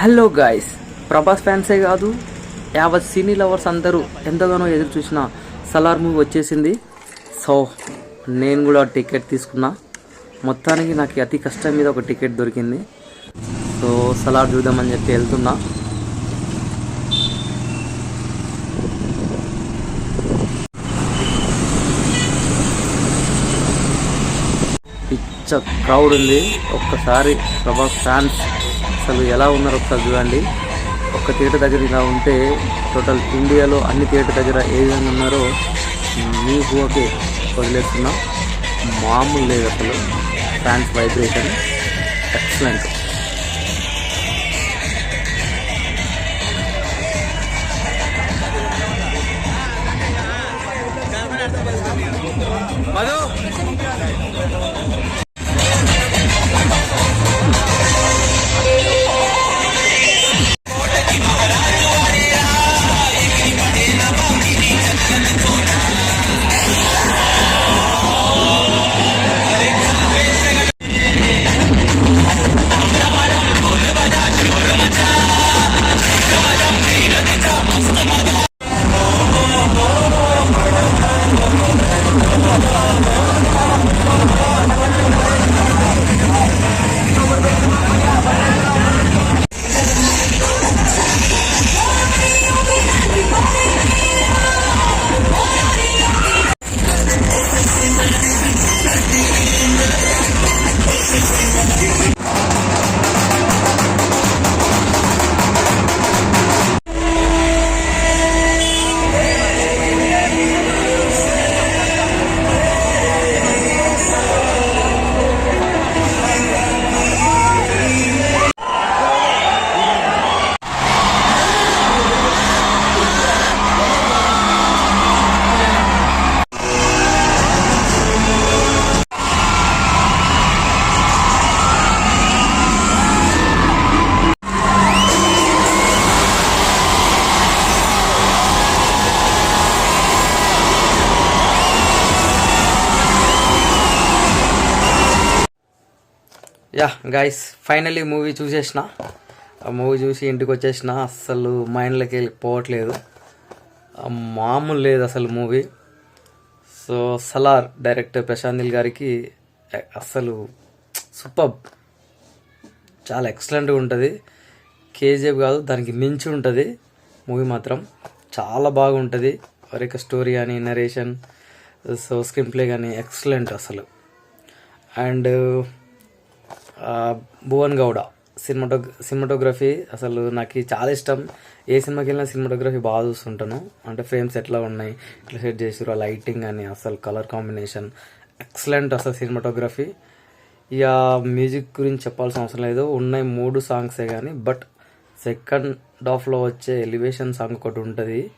Hello guys Prabhas ఫ్యాన్సే కాదు యావత్ cine lovers అందరూ ఎంతగానో ఎదురు చూసిన సలార్ మూవీ వచ్చేసింది. సో నేను కూడా టికెట్ తీసుకున్నా. మొత్తానికి నాకు అతి కష్టం మీద ఒక టికెట్ దొరికింది. సో సలార్ చూద్దామని చెప్పి వెళ్తున్నా. పిచ్చ క్రౌడ్ ఉంది. ఒక్కసారి ప్రభాస్ ఫ్యాన్స్ అసలు ఎలా ఉన్నారో ఒకసారి చూడండి. ఒక్క థియేటర్ దగ్గర ఇలా ఉంటే టోటల్ ఇండియాలో అన్ని థియేటర్ దగ్గర ఏ విధంగా ఉన్నారో మీ ఓకే వదిలేస్తున్నా. మామూలు లేదు అసలు. Fans vibration excellent. Ya guys finally movie చూసేసిన. ఆ మూవీ చూసి ఇంటికి వచ్చేసిన. అస్సలు మైండ్లోకి వెళ్ళి పోవట్లేదు. మామూలు లేదు అసలు movie so Salaar director Prashanth Neel గారికి అస్సలు సూపర్ చాలా ఎక్సలెంట్గా ఉంటుంది. కేజీఎఫ్ కాదు దానికి మించి ఉంటుంది. మూవీ మాత్రం చాలా బాగుంటుంది వరిక స్టోరీ కానీ నరేషన్ సో స్క్రీన్ ప్లే కానీ ఎక్సలెంట్ అసలు. అండ్ భువన్ గౌడ సినిమాటో సినిమాటోగ్రఫీ అసలు నాకు చాలా ఇష్టం. ఏ సినిమాకి వెళ్ళినా సినిమాటోగ్రఫీ బాగా చూస్తుంటాను. అంటే ఫ్రేమ్స్ ఎట్లా ఉన్నాయి ఎట్లా సెట్ చేసారు ఆ లైటింగ్ అని అసలు కలర్ కాంబినేషన్. ఎక్సలెంట్ అసలు సినిమాటోగ్రఫీ. ఇక మ్యూజిక్ గురించి చెప్పాల్సిన అవసరం లేదు. ఉన్నాయి మూడు సాంగ్సే కానీ బట్ సెకండ్ హాఫ్లో వచ్చే ఎలివేషన్ సాంగ్ ఒకటి ఉంటుంది.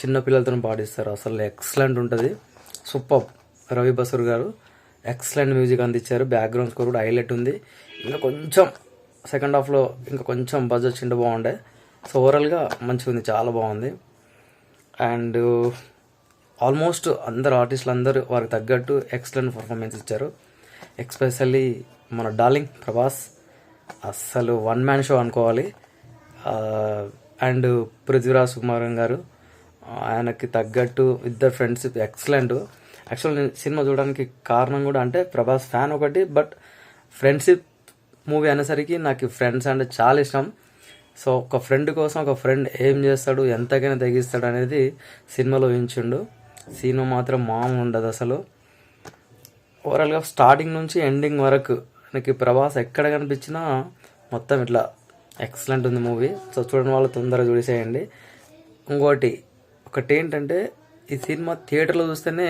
చిన్నపిల్లలతో పాటిస్తారు పాడిస్తారు. అసలు ఎక్సలెంట్ ఉంటుంది. Super. Ravi Basrur garu. Excellent music అందించారు. బ్యాక్గ్రౌండ్ స్కోర్ కూడా హైలైట్ ఉంది. ఇంకా కొంచెం సెకండ్ హాఫ్లో ఇంకా కొంచెం బజ్ వచ్చింటే బాగుండే. సో ఓవరాల్గా మంచిగా ఉంది చాలా బాగుంది. అండ్ ఆల్మోస్ట్ అందరు ఆర్టిస్టులు అందరూ వారికి తగ్గట్టు ఎక్సలెంట్ పర్ఫార్మెన్స్ ఇచ్చారు. ఎక్స్పెషల్లీ మన డార్లింగ్ ప్రభాస్ అస్సలు వన్ మ్యాన్ షో అనుకోవాలి. అండ్ పృథ్వీరాజ్ కుమారన్ గారు ఆయనకి తగ్గట్టు ఇద్దరు ఫ్రెండ్షిప్ ఎక్సలెంట్. యాక్చువల్ నేను సినిమా చూడడానికి కారణం కూడా అంటే ప్రభాస్ ఫ్యాన్ ఒకటి బట్ ఫ్రెండ్షిప్ మూవీ అనేసరికి నాకు ఫ్రెండ్స్ అంటే చాలా ఇష్టం. సో ఒక ఫ్రెండ్ కోసం ఒక ఫ్రెండ్ ఏం చేస్తాడు ఎంతకైనా తెగిస్తాడు అనేది సినిమాలో ఉంచుండు సినిమా మాత్రం మామూలు ఉండదు అసలు. ఓవరాల్గా స్టార్టింగ్ నుంచి ఎండింగ్ వరకు నాకు ప్రభాస్ ఎక్కడ కనిపించినా మొత్తం ఇట్లా ఎక్సలెంట్ ఉంది మూవీ. సో చూడని వాళ్ళు తొందరగా చూసేయండి. ఇంకోటి ఒకటి ఏంటంటే ఈ సినిమా థియేటర్లో చూస్తేనే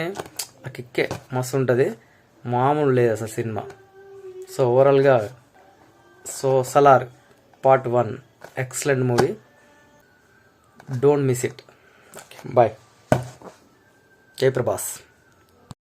ఆ కిక్కే మస్తు ఉంటుంది మామూలు లేదు అసలు సినిమా. సో ఓవరాల్గా so Salaar part one excellent movie. Don't miss it. Bye. జయప్రభాస్